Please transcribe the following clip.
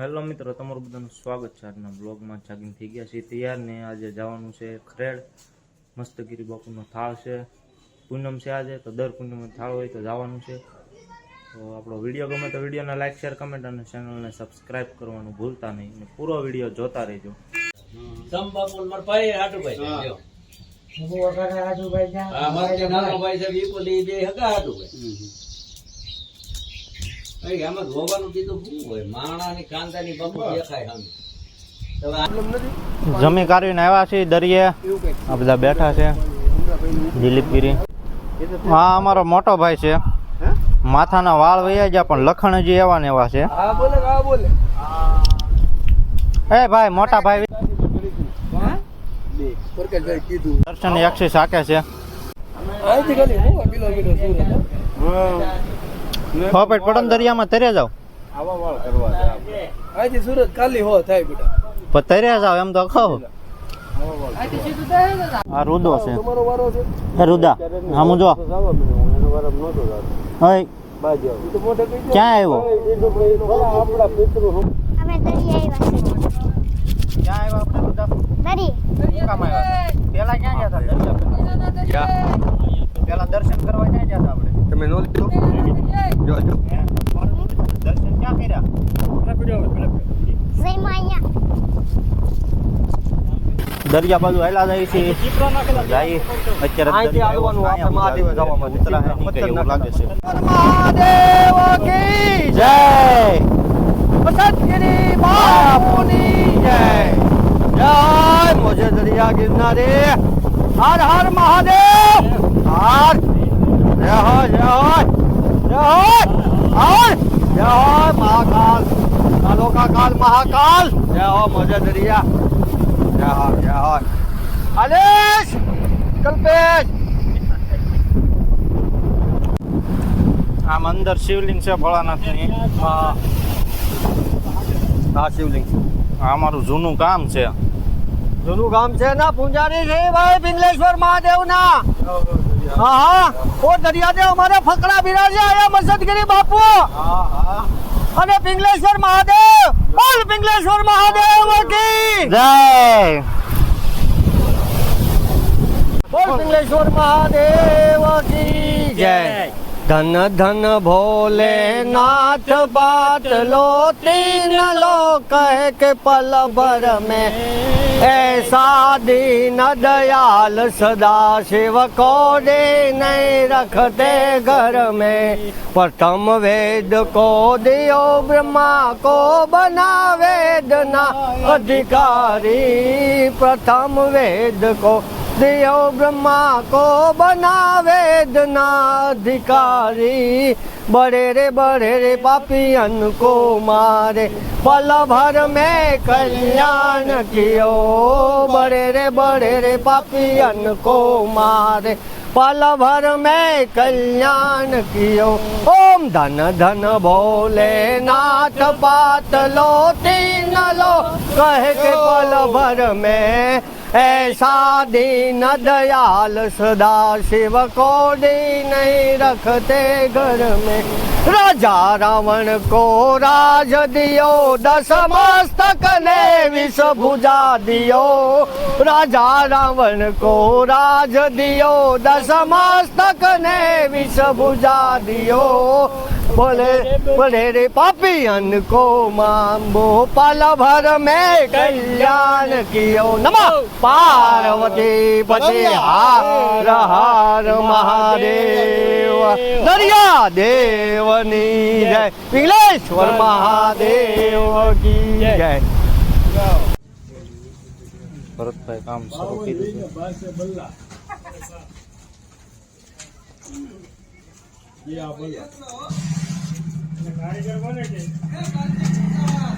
Hello મિત્રો તમારું બધાનું સ્વાગત છે આજના બ્લોગમાં. જાગીને થઈ ગયા છે તૈયાર ને આજે જવાનું છે ખરેડ. મસ્તગીરી બાપુનો થાળ છે. પૂનમ છે આજે તો દર પૂનમે થાળ હોય તો જવાનું છે. તો આપણો વીડિયો ગમે તો વિડીયોને લાઇક શેર કમેન્ટ અને ચેનલને સબસ્ક્રાઇબ કરવાનું ભૂલતા નહીં. અને પૂરો વીડિયો જોતા રહેજો. મારા ભાઈ હાટુભાઈ હાટુભાઈ હા, મારા નાનો ભાઈ છે વિપુલ ઈ બે હગા હાટુભાઈ. આમાં જોવાનું કીધું શું હોય? માણાની કાંદાની બબુ દેખાય સામે. જમી કાઢીને આવ્યા છે દરિયે. આ બધા બેઠા છે. દિલીપગીરી. હા અમારો મોટો ભાઈ છે. માથાના વાળ વયા ગયા પણ લખણ હજી એવા ને એવા છે. એ ભાઈ મોટા ભાઈ. દર્શન યક્ષી આકે છે. હોપેટ પડમ દરિયામાં તર્યા જાવ અહીંથી સુરત ખાલી હો થાય બેટા. પણ તર્યા જાવ એમ તો ખાવ આ રુદો છે. તમારો વારો છે? એ રુદા. જો. ક્યાં આવ્યો? હું અમે દરિયા આવ્યા છે ક્યાં આવ્યો આપણે રુદા દરી કામ આવ્યા પેલા ક્યાં ગયા હતા? દર્શન કરવા ક્યાં ગયા હતા આપણે? તમે નો લીધો? જો દર્શન ક્યાં કર્યા દરિયા બાજુ હેલા જાય છે. જાય અત્યારે આવવાનું આપણે મહાદેવ જવા માટે. ઉત્તરાયણ નીકળે એવું લાગે છે. મહાદેવ કી જય. સતગીરી બાપુની જય. જય મોજે દરિયા ગિરનારે. હર હર મહાદેવ. હર. જય હર જય હો. જય હો જય હો મહાકાલ! કાલો કાલ મહાકાલ! જય હો મજા દરિયા જય હો જય હો! આલેશ કલ્પેશ! આમ અંદર શિવલિંગ છે ભોળાનાથની. હા. શિવલિંગ. આ અમારું જૂનું કામ છે. જૂનું ગામ છે ના પૂંજારી છે ભાઈ બિંગલેશ્વર મહાદેવ ના હા હા. ઓ દરિયાદેવ અમારે ફકડા બિરાજે આયા મસદગીરી બાપુ. અને પિંગલેશ્વર મહાદેવ. બોલ પિંગલેશ્વર મહાદેવ કી. જય. બોલ પિંગલેશ્વર મહાદેવ કી. જય. ધન ધન ભોલે નાથ बात लो तीन लोग कह के पल भर में ऐसा दीन दयाल सदा शिव को दे नहीं रखते घर में प्रथम वेद को दियो ब्रह्मा को बना वेदना अधिकारी प्रथम वेद को दियो ब्रह्मा को बना वेदना अधिकारी बड़े रे बड़े रे, पापियन को मारे। पल भर में कल्याण कियो। बड़े रे बड़े रे, पापियन को मारे। पल भर में कल्याण कियो। ओम धन धन भोले नाथ पात लो तीन लो। कह के पल भर में ऐसा दीन दयाल सदा शिव को दी नहीं रखते घर में राजा रावण को राज दियो दस मस्तक ने विष भुजा दियो राजा रावण को राज दियो दस मस्तक ने विष भुजा दियो बोले बोले रे पापियन को मामो पल भर में कल्याण कियो नमः पार्वती पति हार हार महादेव दरिया देवनी जय पिंगलेश्वर महादेव की जय ભરતભાઈ કામ શરૂ કર્યું છે.